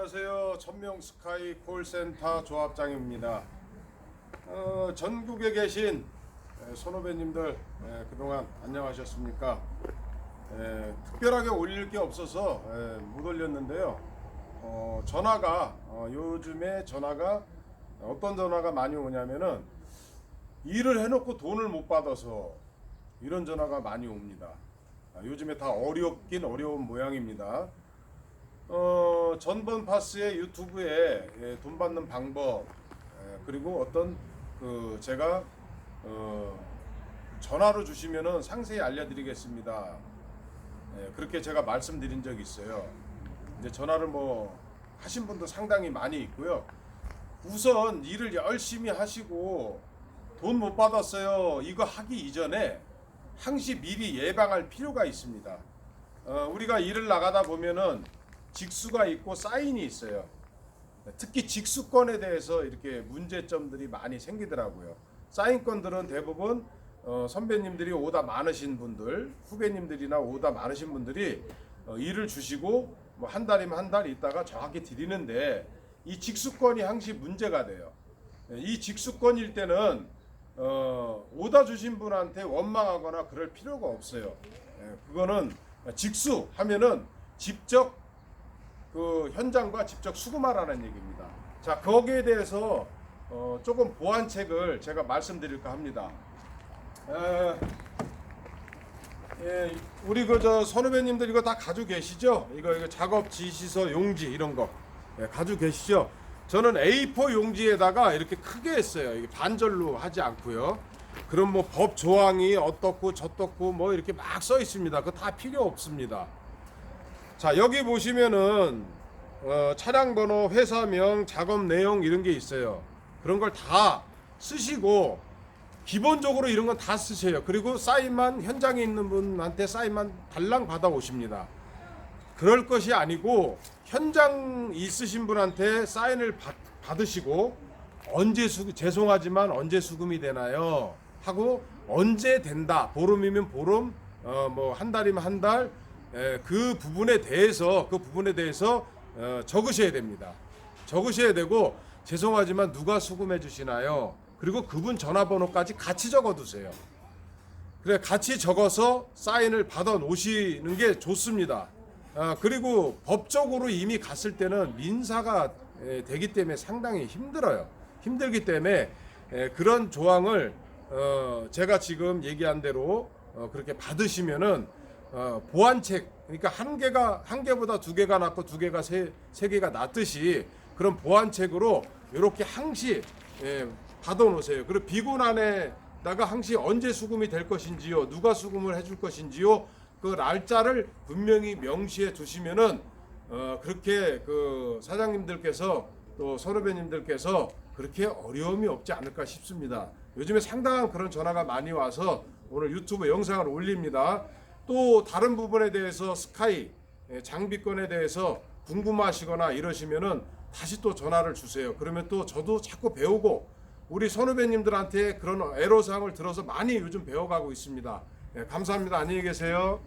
안녕하세요. 천명 스카이 콜센터 조합장입니다. 어, 전국에 계신 에, 그동안 안녕하셨습니까? 에, 특별하게 올릴 게 없어서 에, 못 올렸는데요. 어, 전화가 어, 요즘에 전화가 어떤 전화가 많이 오냐면은 일을 해놓고 돈을 못 받아서 이런 전화가 많이 옵니다. 아, 요즘에 다 어렵긴 어려운 모양입니다. 어, 전번 파스의 유튜브에 예, 돈 받는 방법 예, 그리고 어떤 그 제가 어, 전화로 주시면은 상세히 알려드리겠습니다. 예, 그렇게 제가 말씀드린 적이 있어요. 이제 전화를 뭐 하신 분도 상당히 많이 있고요. 우선 일을 열심히 하시고 돈 못 받았어요. 이거 하기 이전에 항시 미리 예방할 필요가 있습니다. 어, 우리가 일을 나가다 보면은 직수가 있고 사인이 있어요. 특히 직수권에 대해서 이렇게 문제점들이 많이 생기더라고요. 사인권들은 대부분 어, 선배님들이 오다 많으신 분들, 후배님들이나 오다 많으신 분들이 어, 일을 주시고 뭐 한 달이면 한 달 있다가 정확히 드리는데 이 직수권이 항시 문제가 돼요. 이 직수권일 때는 어, 오다 주신 분한테 원망하거나 그럴 필요가 없어요. 예, 그거는 직수 하면은 직접 그 현장과 직접 수금하라는 얘기입니다. 자 거기에 대해서 어, 조금 보완책을 제가 말씀드릴까 합니다. 에, 예, 우리 그저 선후배님들 이거 다 가지고 계시죠? 이거 이거 작업 지시서 용지 이런 거 예, 가지고 계시죠? 저는 A4 용지에다가 이렇게 크게 했어요. 이게 반절로 하지 않고요. 그럼 뭐 법 조항이 어떻고 저떻고 뭐 이렇게 막 써 있습니다. 그거 다 필요 없습니다. 자 여기 보시면은 어, 차량 번호, 회사명, 작업 내용 이런 게 있어요. 그런 걸 다 쓰시고 기본적으로 이런 건 다 쓰세요. 그리고 사인만 현장에 있는 분한테 사인만 달랑 받아 오십니다. 그럴 것이 아니고 현장 있으신 분한테 사인을 받, 받으시고 언제 수 죄송하지만 언제 수금이 되나요? 하고 언제 된다. 보름이면 보름, 어 뭐 한 달이면 한 달. 에, 그 부분에 대해서 그 부분에 대해서 어, 적으셔야 됩니다. 적으셔야 되고 죄송하지만 누가 수금해 주시나요? 그리고 그분 전화번호까지 같이 적어두세요. 그래 같이 적어서 사인을 받아 놓으시는 게 좋습니다. 아, 그리고 법적으로 이미 갔을 때는 민사가 에, 되기 때문에 상당히 힘들어요. 힘들기 때문에 에, 그런 조항을 어, 제가 지금 얘기한 대로 어, 그렇게 받으시면은 어, 보완책 그러니까 한 개가 한 개보다 두 개가 낫고 두 개가 세, 세 개가 낫듯이 그런 보완책으로 이렇게 항시 예, 받아 놓으세요. 그리고 비군 안에다가 항시 언제 수금이 될 것인지요, 누가 수금을 해줄 것인지요, 그 날짜를 분명히 명시해 두시면은 어, 그렇게 그 사장님들께서 또 선후배님들께서 그렇게 어려움이 없지 않을까 싶습니다. 요즘에 상당한 그런 전화가 많이 와서 오늘 유튜브 영상을 올립니다. 또 다른 부분에 대해서 스카이 예, 장비권에 대해서 궁금하시거나 이러시면은 다시 또 전화를 주세요. 그러면 또 저도 자꾸 배우고 우리 선후배님들한테 그런 애로사항을 들어서 많이 요즘 배워가고 있습니다. 예, 감사합니다. 안녕히 계세요.